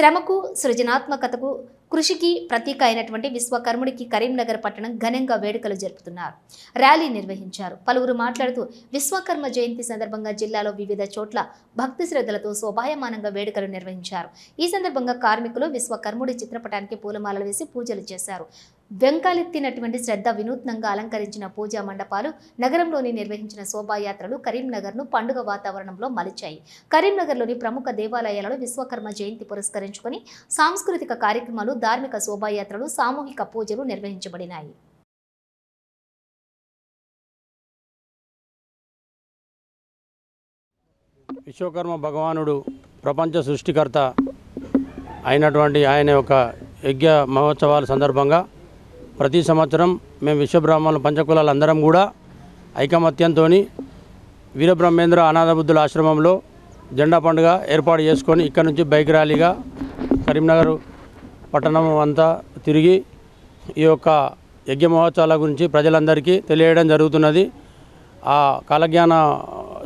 శ్రమకు సృజనాత్మకతకు కృషికి ప్రతీక అయినటువంటి విశ్వకర్ముడికి కరీంనగర్ పట్టణం ఘనంగా వేడుకలు జరుపుతున్నారు. ర్యాలీ నిర్వహించారు. పలువురు మాట్లాడుతూ విశ్వకర్మ జయంతి సందర్భంగా జిల్లాలో వివిధ చోట్ల భక్తి శ్రద్ధలతో శోభాయమానంగా వేడుకలు నిర్వహించారు. ఈ సందర్భంగా కార్మికులు విశ్వకర్ముడి చిత్రపటానికి పూలమాలలు వేసి పూజలు చేశారు. వెంకాలెత్తినటువంటి శ్రద్ధ వినూత్నంగా అలంకరించిన పూజా మండపాలు నగరంలోని నిర్వహించిన శోభాయాత్రలు కరీంనగర్ను పండుగ వాతావరణంలో మలిచాయి. కరీంనగర్లోని ప్రముఖ దేవాలయాలలో విశ్వకర్మ జయంతి పురస్కరించుకొని సాంస్కృతిక కార్యక్రమాలు ధార్మిక శోభాయాత్రలు సామూహిక పూజలు నిర్వహించబడినాయి. విశ్వకర్మ భగవానుడు ప్రపంచ సృష్టికర్త అయినటువంటి ఆయన యొక్క యజ్ఞ మహోత్సవాల సందర్భంగా ప్రతి సంవత్సరం మేము విశ్వబ్రాహ్మణుల పంచకులాలు అందరం కూడా ఐకమత్యంతో వీరబ్రహ్మేంద్ర అనాథబుద్ధుల ఆశ్రమంలో జెండా పండుగ ఏర్పాటు చేసుకొని ఇక్కడ నుంచి బైక్ ర్యాలీగా కరీంనగర్ పట్టణం అంతా తిరిగి ఈ యొక్క యజ్ఞ మహోత్సవాల గురించి ప్రజలందరికీ తెలియడం జరుగుతున్నది. ఆ కాలజ్ఞాన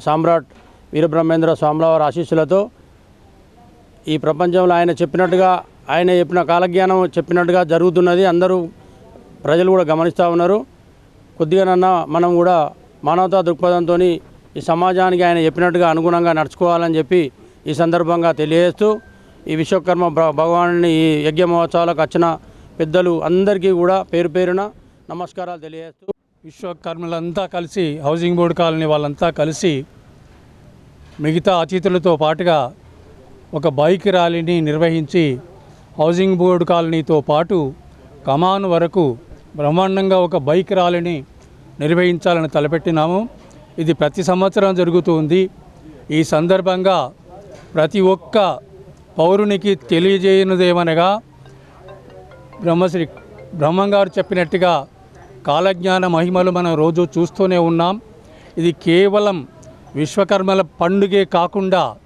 సామ్రాట్ వీరబ్రహ్మేంద్ర స్వామివారి ఆశీస్సులతో ఈ ప్రపంచంలో ఆయన చెప్పినట్టుగా ఆయన చెప్పిన కాలజ్ఞానం చెప్పినట్టుగా జరుగుతున్నది. అందరూ ప్రజలు కూడా గమనిస్తూ ఉన్నారు. కొద్దిగానన్నా మనం కూడా మానవతా దృక్పథంతో ఈ సమాజానికి ఆయన చెప్పినట్టుగా అనుగుణంగా నడుచుకోవాలని చెప్పి ఈ సందర్భంగా తెలియజేస్తూ ఈ విశ్వకర్మ భ- ఈ యజ్ఞ మహోత్సవాలకు వచ్చిన పెద్దలు అందరికీ కూడా పేరు పేరున నమస్కారాలు తెలియజేస్తూ విశ్వకర్మలంతా కలిసి హౌసింగ్ బోర్డు కాలనీ వాళ్ళంతా కలిసి మిగతా అతిథులతో పాటుగా ఒక బైక్ ర్యాలీని నిర్వహించి హౌసింగ్ బోర్డు కాలనీతో పాటు కమాన్ వరకు బ్రహ్మాండంగా ఒక బైక్ ర్యాలీని నిర్వహించాలని తలపెట్టినాము. ఇది ప్రతి సంవత్సరం జరుగుతుంది ఈ సందర్భంగా ప్రతి ఒక్క పౌరునికి తెలియజేయనిదేమనగా బ్రహ్మశ్రీ బ్రహ్మంగారు చెప్పినట్టుగా కాలజ్ఞాన మహిమలు మనం రోజు చూస్తూనే ఉన్నాం. ఇది కేవలం విశ్వకర్మల పండుగే కాకుండా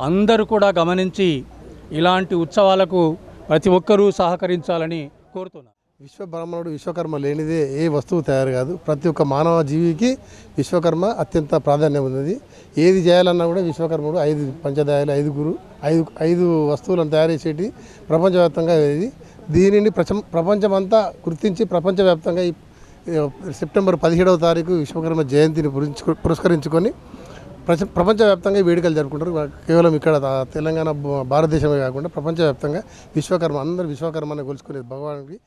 అందరూ కూడా గమనించి ఇలాంటి ఉత్సవాలకు ప్రతి ఒక్కరూ సహకరించాలని కోరుతున్నాను విశ్వబ్రహ్మణుడు విశ్వకర్మ లేనిదే ఏ వస్తువు తయారు కాదు. ప్రతి ఒక్క మానవ జీవికి విశ్వకర్మ అత్యంత ప్రాధాన్యం ఉన్నది. ఏది చేయాలన్నా కూడా విశ్వకర్ముడు ఐదు పంచదాయాలు ఐదుగురు ఐదు ఐదు వస్తువులను తయారు చేసేటి ప్రపంచవ్యాప్తంగా ఇది. దీనిని ప్రచం ప్రపంచమంతా గుర్తించి ప్రపంచవ్యాప్తంగా ఈ సెప్టెంబర్ పదిహేడవ తారీఖు విశ్వకర్మ జయంతిని పురస్కరించుకొని ప్రచ ప్రపంచవ్యాప్తంగా వేడుకలు జరుపుకుంటారు. కేవలం ఇక్కడ తెలంగాణ భారతదేశమే కాకుండా ప్రపంచవ్యాప్తంగా విశ్వకర్మ అందరూ విశ్వకర్మని కొలుచుకునేది భగవానికి